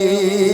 Yeah.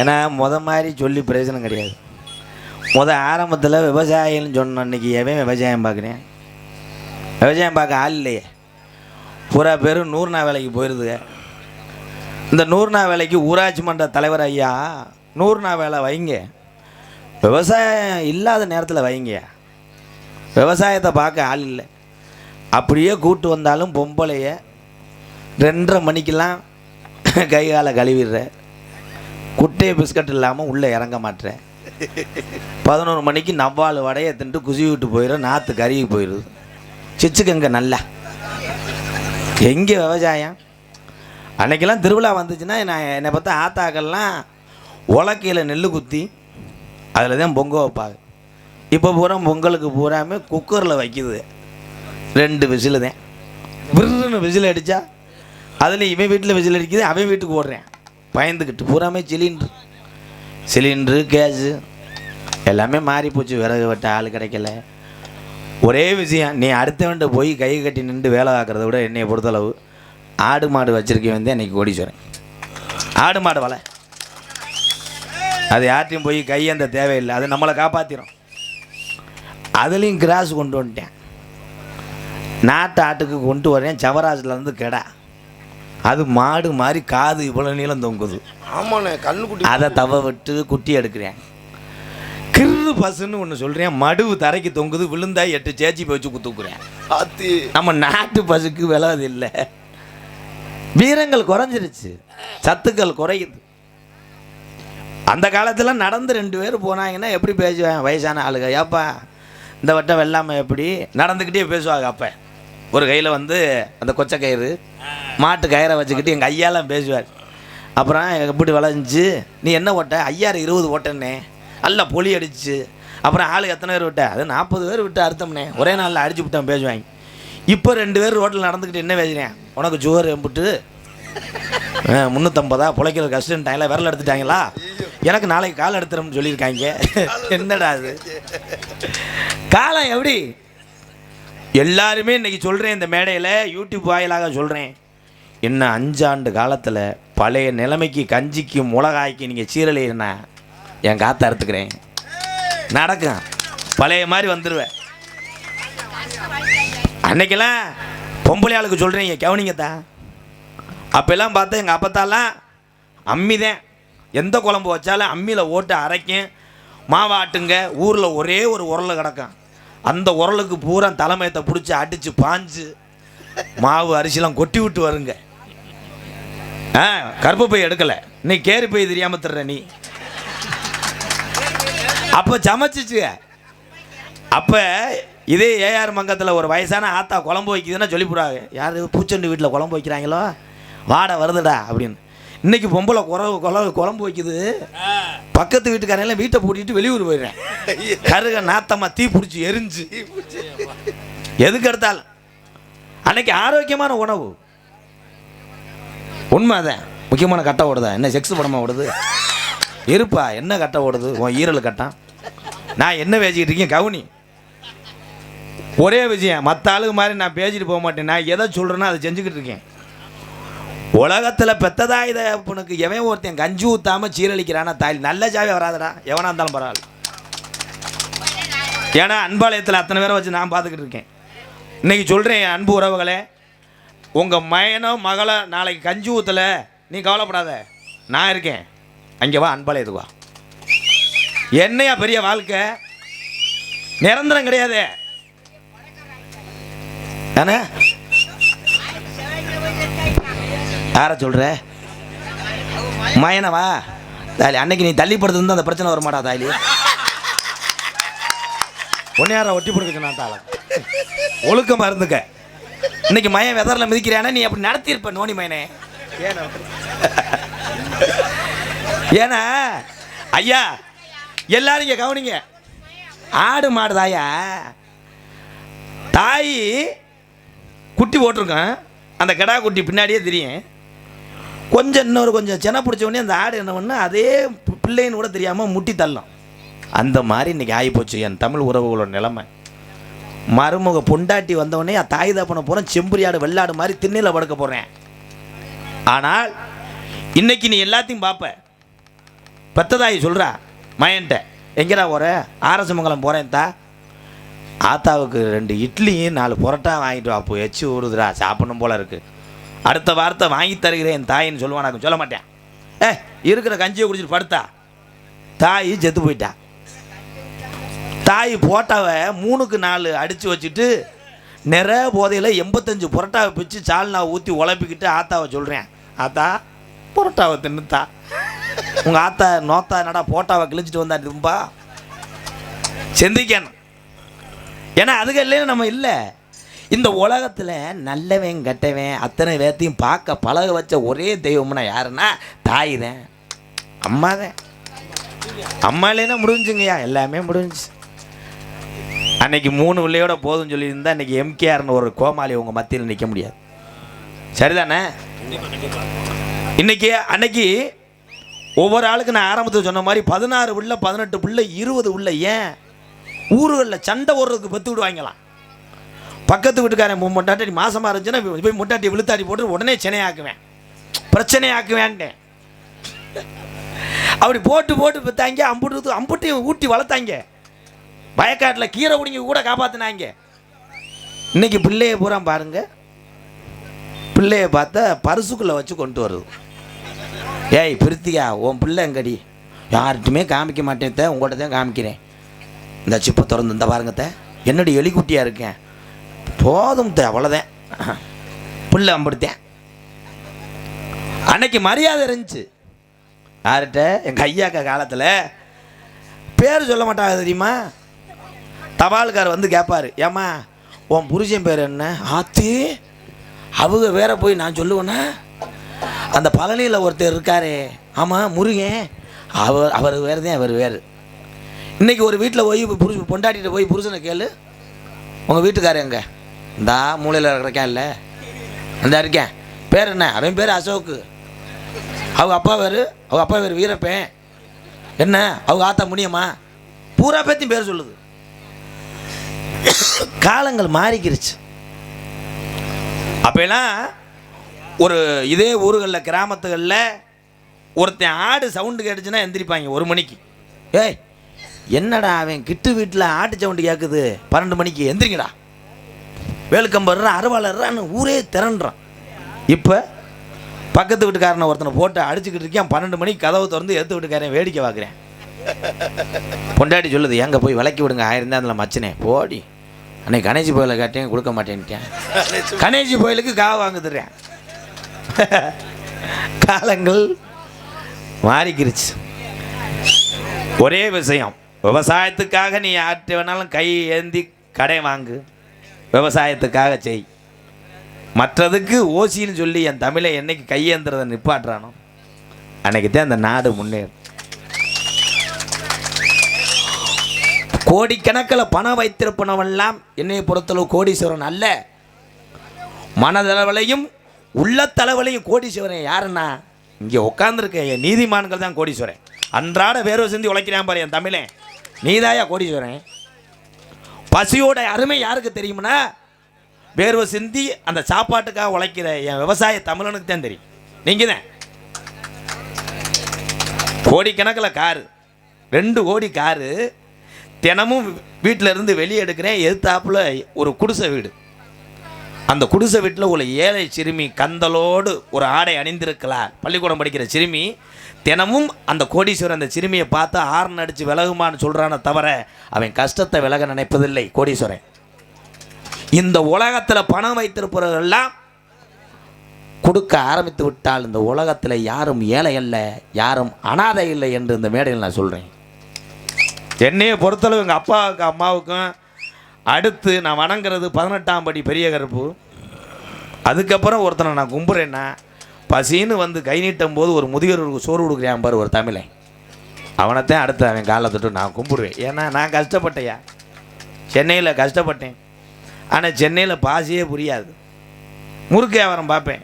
ஏன்னா முத மாதிரி சொல்லி பிரயோஜனம் கிடையாது. முத ஆரம்பத்தில் விவசாயின்னு சொன்ன அன்னைக்கு எவன் விவசாயம் பார்க்குறேன். விவசாயம் பார்க்க ஆள் இல்லையே. பூரா பேரும் நூறுநா வேலைக்கு போயிடுதுங்க இந்த நூறுநா வேலைக்கு ஊராட்சி மன்ற தலைவர் ஐயா நூறுநா வேலை வைங்க. விவசாயம் இல்லாத நேரத்தில் வைங்க. விவசாயத்தை பார்க்க ஆள் இல்லை. அப்படியே கூட்டு வந்தாலும் பொம்பளைய ரெண்டரை மணிக்கெல்லாம் கை காலை கழுவிடுற குட்டையை பிஸ்கட் இல்லாமல் உள்ளே இறங்க மாட்டேன். பதினோரு மணிக்கு நவ்வாள் வடையை தின்ட்டு குசி விட்டு போயிடும் நாற்று கருகி போயிடுது சிச்சுக்கங்க நல்லா. எங்கே விவசாயம்? அன்னைக்கெல்லாம் திருவிழா வந்துச்சுன்னா நான் என்னை பார்த்தா ஆத்தாக்கள்லாம் உலக்கையில் நெல் குத்தி அதில் தான் பொங்க வைப்பாங்க. இப்போ பூரா பொங்கலுக்கு பூராமே குக்கரில் வைக்குது. ரெண்டு விசிலு தான் விருன்னு விசில் அடித்தா அதில் இவன் வீட்டில் விசில் அடிக்குது அவன் வீட்டுக்கு ஓடுறேன். பயந்துக்கிட்டு பூராமே சிலிண்ட்ரு. சிலிண்ட்ரு கேஸு எல்லாமே மாறி போச்சு. விறகு வெட்ட ஆள் கிடைக்கல. ஒரே விஷயம் நீ அடுத்தவன்ட்ட போய் கை கட்டி நின்று வேலை பார்க்குறத விட என்னையை பொறுத்தளவு ஆடு மாடு வச்சிருக்கேன் வந்து அன்றைக்கி கோடீஸ்வரன். ஆடு மாடு வலை. அது யார்ட்டையும் போய் கை அந்த தேவையில்லை. அது நம்மளை காப்பாற்றிடும் அதுலேயும் கிராஸ் கொண்டு வந்துட்டேன். நாட்டு ஆட்டுக்கு கொண்டு வரேன். சவராஜ்லேருந்து கெடா. அது மாடு மாதிரி காது இவ்வளோ நீளம் தொங்குது. ஆமாண்ணே கண்ணுக்குட்டி அதை தவ விட்டு குட்டி எடுக்கிறேன். கிரு பசுன்னு ஒன்று சொல்கிறேன் மடுவு தரைக்கு தொங்குது விழுந்தா எட்டு சேச்சி போய் வச்சு குத்துக்குறேன். நம்ம நாட்டு பசுக்கு விலை அது இல்லை. வீரங்கள் குறைஞ்சிருச்சு சத்துக்கள் குறையுது. அந்த காலத்தில் நடந்து ரெண்டு பேர் போனாங்கன்னா எப்படி பேசுவேன்? வயசான ஆளுங்க. ஏப்பா இந்த வட்டம் வெள்ளாமை எப்படி? நடந்துக்கிட்டே பேசுவாங்க அப்போ. ஒரு கையில் வந்து அந்த கொச்சை கயிறு மாட்டு கயிறை வச்சுக்கிட்டு எங்கள் ஐயாலாம் பேசுவார். அப்புறம் எப்படி வளைஞ்சி நீ என்ன ஓட்ட? ஐயாறு இருபது ஓட்டண்ணே நல்லா பொலி அடிச்சு. அப்புறம் ஆளு எத்தனை பேர் விட்ட? அது நாற்பது பேர் விட்டு அறுத்தம்னே. ஒரே நாளில் அடிச்சு விட்டேன் பேசுவாங்க. இப்போ ரெண்டு பேர் ரோட்டில் நடந்துக்கிட்டு என்ன பேசுகிறேன் உனக்கு ஜுவர் எம்பிட்டு முந்நூற்றம்பதா பிழைக்கிற கஷ்டம் விரல் எடுத்துட்டாங்களா? எனக்கு நாளைக்கு கால் எடுத்துறோம்னு சொல்லியிருக்காங்க. என்னடா அது காலம் எப்படி? எல்லாருமே இன்றைக்கி சொல்கிறேன் இந்த மேடையில் யூடியூப் வாயிலாக சொல்கிறேன் இன்னும் அஞ்சாண்டு காலத்தில் பழைய நிலைமைக்கு கஞ்சிக்கு மிளகாய்க்கு நீங்கள் சீரழினா என் காற்றை அறுத்துக்கிறேன். நடக்கும். பழைய மாதிரி வந்துடுவேன் அன்னைக்கெல்லாம் பொம்பளை ஆளுக்கு சொல்கிறீங்க கவனிங்க தான் அப்போல்லாம் பார்த்தா எங்கள் அப்பத்தாலாம் அம்மி தான் எந்த குழம்பு வச்சாலும் அம்மியில் ஓட்டு அரைக்கும். மாவாட்டுங்க ஊரில் ஒரே ஒரு உரல் கிடக்கும். அந்த உரலுக்கு பூரா தலைமையத்தை பிடிச்சி அடித்து பாஞ்சு மாவு அரிசிலாம் கொட்டி விட்டு வருங்க. ஆ கருப்பு பை எடுக்கலை. நீ கேரி பை தெரியாமல் தர்ற நீ. அப்போ சமைச்சிச்சு அப்போ இதே ஏஆர் மங்கத்தில் ஒரு வயசான ஆத்தா குழம்பு வைக்குதுன்னா சொல்லிவிடுவாங்க யார் பூச்செண்டு வீட்டில் குழம்பு வைக்கிறாங்களோ? வாடை வருதுடா அப்படின்னு. இன்னைக்கு பொம்பளை குறவு குழம்பு குழம்பு வைக்குது. பக்கத்து வீட்டுக்காரெல்லாம் வீட்டை பூட்டிட்டு வெளியூர் போயிடுறேன். கருக நாத்தம்மா தீ பிடிச்சி எரிஞ்சு. எதுக்கு எடுத்தாலும். அன்னைக்கு ஆரோக்கியமான உணவு. உண்மை அதான். முக்கியமான கட்டை ஓடுதா? என்ன செக்ஸ் படமா ஓடுது? இருப்பா. என்ன கட்டை ஓடுது? உன் ஈரல் கட்டான் நான் என்ன பேசிக்கிட்டு இருக்கேன்? கவுனி. ஒரே விஷயம். மற்ற ஆளுங்க மாதிரி நான் பேசிட்டு போக மாட்டேன். நான் எதை சொல்கிறேனோ அதை செஞ்சுக்கிட்டு இருக்கேன். உலகத்தில் பெத்ததா இதை உனக்கு எவன் ஒருத்தன் கஞ்சி ஊற்றாமல் சீரழிக்கிறானா தாய் நல்ல ஜாவே வராதடா. எவனா இருந்தாலும் பரவாயில்ல. ஏன்னா அன்பாலயத்தில் அத்தனை பேரை வச்சு நான் பார்த்துக்கிட்டு இருக்கேன். இன்னைக்கு சொல்கிறேன் என் அன்பு உறவுகளே உங்கள் மயனோ மகளை நாளைக்கு கஞ்சி ஊற்றலை நீ கவலைப்படாத. நான் இருக்கேன். அங்கே வா அன்பாலயத்துக்கு வா. என்னையா பெரிய வாழ்க்கை? நிரந்தரம் கிடையாது. தானே யார சொல்ற? மயனவா? தாலி அன்னைக்கு நீ தள்ளி அந்த பிரச்சனை வருமாடா தாலி. தாலி ஒன்னையார ஒட்டி பிடிக்க நான் தாள ஒழுக்கமா இருந்துக்க இன்னைக்கு மயன் வெதரில் மிதிக்கிறானே நீ அப்படி நடத்தியிருப்ப நோனி மயனே. ஏன்னா ஐயா எல்லாரும் இங்க கவனிங்க. ஆடு மாடு தாயா. தாய் குட்டி போட்டிருக்கேன். அந்த கடா குட்டி பின்னாடியே தெரியும். கொஞ்சம் இன்னொரு கொஞ்சம் சென பிடிச்ச உடனே அந்த ஆடு என்ன பண்ணு அதே பிள்ளைன்னு கூட தெரியாமல் முட்டி தள்ளும். அந்த மாதிரி இன்னைக்கு ஆகிப்போச்சு என் தமிழ் உறவுகளோட நிலைமை. மருமக பொண்டாட்டி வந்தவொடனே என் தாய் தப்பனை போகிறேன் செம்புரியாடு வெள்ளாடு மாதிரி திண்ணையில் படுக்க போகிறேன் ஆனால் இன்னைக்கு நீ எல்லாத்தையும் பார்ப்ப. பெத்ததாயி சொல்கிறா மயன்ட்ட எங்கடா போகிற ஆரசமங்கலம் போகிறேன் தா. ஆத்தாவுக்கு ரெண்டு இட்லியும் நாலு புரோட்டா வாங்கிட்டு வா அப்போ எச்சு ஊறுதுடா சாப்பிடணும் போல இருக்குது அடுத்த வார்த்தை வாங்கி தருகிறேன் என் தாயின்னு சொல்லுவான். சொல்ல மாட்டேன். ஏ இருக்கிற கஞ்சியை குடிச்சிட்டு படுத்தா? தாய் செத்து போயிட்டா. தாய் போட்டாவை மூணுக்கு நாலு அடித்து வச்சுட்டு நிற போதையில் எண்பத்தஞ்சு புரோட்டாவை பிச்சு சால்னா ஊற்றி உழப்பிக்கிட்டு ஆத்தாவை சொல்கிறேன் ஆத்தா புரோட்டாவை தின்னுத்தா. உங்கள் ஆத்தா நோத்தா நடா போட்டாவை கிழிச்சிட்டு வந்தா திரும்ப? செந்திக்கணும். ஏன்னா அதுக்கு இல்லைன்னு நம்ம இல்லை. இந்த உலகத்தில் நல்லவன் கெட்டவன் அத்தனை பேர்த்தையும் பார்க்க பழக வச்ச ஒரே தெய்வம்னா யாருன்னா தாய் தான். அம்மா தான். அம்மா இல்லைன்னா முடிஞ்சுங்கய்யா. எல்லாமே முடிஞ்சு அன்னைக்கு மூணு பிள்ளையோட போதும்னு சொல்லியிருந்தா இன்னைக்கு எம்கேஆர்னு ஒரு கோமாளி உங்கள் மத்தியில் நிற்க முடியாது. சரிதானே? இன்னைக்கு அன்னைக்கு ஒவ்வொரு ஆளுக்கு நான் ஆரம்பத்தில் சொன்ன மாதிரி பதினாறு பிள்ளை பதினெட்டு பிள்ளை இருபது பிள்ளை ஏன் ஊர்களில் சண்டை ஓடுறதுக்கு பெற்று விடுவாங்களாம். பக்கத்து வீட்டுக்காரன் முட்டாட்டி மாசமாக இருந்துச்சுன்னா போய் முட்டாட்டி விழுத்தாடி போட்டு உடனே சென்னையாக்குவேன். பிரச்சனையாக்குவேன்ட்டேன் அப்படி போட்டு போட்டு பெற்றாங்க அம்புட்டு அம்புட்டி ஊட்டி வளர்த்தாங்க. வயக்காட்டில் கீரை குடிங்க கூட காப்பாற்றினாங்க இன்னைக்கு பிள்ளைய பூரா பாருங்க. பிள்ளைய பார்த்தா பரிசுக்குள்ளே வச்சு கொண்டு வருது. ஏய் பிரித்தியா உன் பிள்ளை எங்கடி? யார்கிட்டுமே காமிக்க மாட்டேன் உங்கள்கிட்ட தான் காமிக்கிறேன். இந்த சிப்பை திறந்து இந்த பாருங்கத்த என்னடி எலிக்குட்டியாக இருக்கேன்? போதும் அவ்வளோதான் புல்ல அம்படுத்தேன் அன்னைக்கு மரியாதை இருந்துச்சு. யார்கிட்ட? எங்கள் ஐயாக்க காலத்தில். பேர் சொல்ல மாட்டாங்க தெரியுமா? தபால்கார் வந்து கேட்பாரு ஏம்மா உன் புருஷன் பேர் என்ன? ஆத்தி அவங்க வேற போய் நான் சொல்லுவேன்னா அந்த பழனியில் ஒருத்தர் இருக்காரே. ஆமாம் முருகன். அவர் அவர் வேறு தான் அவர் வேறு. இன்றைக்கி ஒரு வீட்டில் போய் புருஷ பொண்டாட்டிகிட்ட போய் புருஷனை கேளு. உங்கள் வீட்டுக்காரர் எங்கே? இந்தா மூலையில் இருக்கேன் இல்லை. அந்த இருக்கேன். பேர் என்ன? அவன் பேர் அசோக்கு. அவங்க அப்பா பேர் அவங்க அப்பா பேர் வீரப்பேன். என்ன? அவங்க ஆத்தா முடியுமா பூரா பேத்தையும் பேர் சொல்லுது. காலங்கள் மாறிக்கிருச்சு. அப்பெல்லாம் ஒரு இதே ஊர்களில் கிராமத்துகளில் ஒருத்தன் ஆடு சவுண்டு கேட்டுச்சுன்னா எந்திரிப்பாங்க ஒரு மணிக்கு. ஏய் என்னடா அவன் கிட்டு வீட்டில் ஆட்டு சவுண்டு கேட்குது பன்னெண்டு மணிக்கு எந்திரிங்கடா. வேலுக்கம்பர்றான் அறுவாளர்றான்னு ஊரே திரண்டுறான் இப்போ பக்கத்து வீட்டுக்காரனை ஒருத்தனை போட்டு அடிச்சுக்கிட்டு இருக்கேன் பன்னெண்டு மணிக்கு கதவை திறந்து எடுத்து வீட்டுக்காரன் வேடிக்கை பார்க்குறேன். பொண்டாட்டி சொல்லுது எங்கே போய் விளக்கி விடுங்க ஆயிருந்தா அதில் மச்சினே. போடி. அன்னைக்கு கணேசி கோயிலை கேட்டேன் கொடுக்க மாட்டேன்ட்டேன் கணேசி கோயிலுக்கு காவை வாங்குதுறேன் காலங்கள் மாறிக்கிருச்சு. ஒரே விஷயம் விவசாயத்துக்காக நீ யார்கிட்ட வேணாலும் கை ஏந்தி கடை வாங்கு. விவசாயத்துக்காக செய். மற்றதுக்கு ஓசின்னு சொல்லி என் தமிழை என்னைக்கு கையேந்துறதை நிப்பாட்டுறானோ அன்னைக்கு தான் அந்த நாடு முன்னேறும். கோடிக்கணக்கில் பணம் வைத்திருப்பனவெல்லாம் என்னை பொறுத்தளவு கோடீஸ்வரன் அல்ல. மனதளவிலையும் உள்ளத்தளவிலையும் கோடீஸ்வரன் யாருன்னா இங்கே உட்காந்துருக்க என் நீதிமான்கள் தான் கோடீஸ்வரன். அன்றாட வேர்வை செஞ்சு உழைக்கிறான் பாரு என் தமிழன். நீதாயா கோடீஸ்வரன்? பசியோட அருமை யாருக்கு தெரியும்னா வேர்வை சிந்தி அந்த சாப்பாட்டுக்காக உழைக்கிற என் விவசாய தமிழனுக்கு தான் தெரியும். நீங்கள் தான் கோடிக்கணக்கில் காரு. ரெண்டு கோடி காரு தினமும் வீட்டில் இருந்து வெளியே எடுக்கிறேன் எதிர்த்தாப்புல ஒரு குடிசை வீடு. அந்த குடிசை வீட்டில் ஒரு ஏழை சிறுமி கந்தலோடு ஒரு ஆடை அணிந்திருக்கலாம் பள்ளிக்கூடம் படிக்கிற சிறுமி தினமும் அந்த கோடீஸ்வரன் அந்த சிறுமியை பார்த்து ஆர்ன் அடித்து விலகுமான்னு சொல்கிறான தவிர அவன் கஷ்டத்தை விலக நினைப்பதில்லை கோடீஸ்வரன். இந்த உலகத்தில் பணம் வைத்திருப்பவர்கள்லாம் கொடுக்க ஆரம்பித்து விட்டால் இந்த உலகத்தில் யாரும் ஏழை அல்ல யாரும் அனாதை இல்லை என்று இந்த மேடையில் நான் சொல்கிறேன் என்னையை பொறுத்தளவு எங்கள் அப்பாவுக்கும் அம்மாவுக்கும் அடுத்து நான் வணங்குறது பதினெட்டாம் படி பெரிய கருப்பு. அதுக்கப்புறம் ஒருத்தனை நான் கும்புறேன்னா பசின்னு வந்து கை நீட்டும் போது ஒரு முதியோருக்கு சோறு கொடுக்குறான் பாரு ஒரு தமிழன் அவனைத்தான் அடுத்து அவன் காலை தொட்டு நான் கும்பிடுவேன். ஏன்னா நான் கஷ்டப்பட்டையா? சென்னையில் கஷ்டப்பட்டேன். ஆனால் சென்னையில் பாசியே புரியாது. முறுக்கு வியாபாரம் பார்ப்பேன்.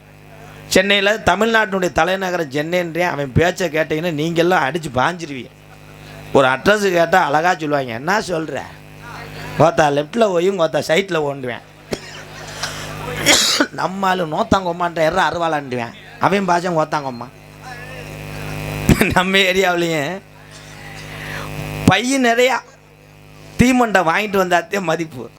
சென்னையில் தமிழ்நாட்டினுடைய தலைநகரம் சென்னைன்றேன் அவன் பேச்சை கேட்டீங்கன்னா நீங்கள்லாம் அடித்து பாஞ்சிருவீங்க. ஒரு அட்ரஸ் கேட்டால் அழகாக சொல்லுவாங்க. என்ன சொல்கிற ஓத்தா லெஃப்டில் போயும் ஓத்தா சைட்டில் ஓண்டுவேன். நம்மளும் நோத்தாங்கம்மான்ற எற அருவாளாண்டுவேன். அவன் பாஜம் ஓத்தாங்கம்மா. நம்ம ஏரியாவிலையும் பையன் நிறையா தீமண்டை வாங்கிட்டு வந்தாத்தே மதிப்பு.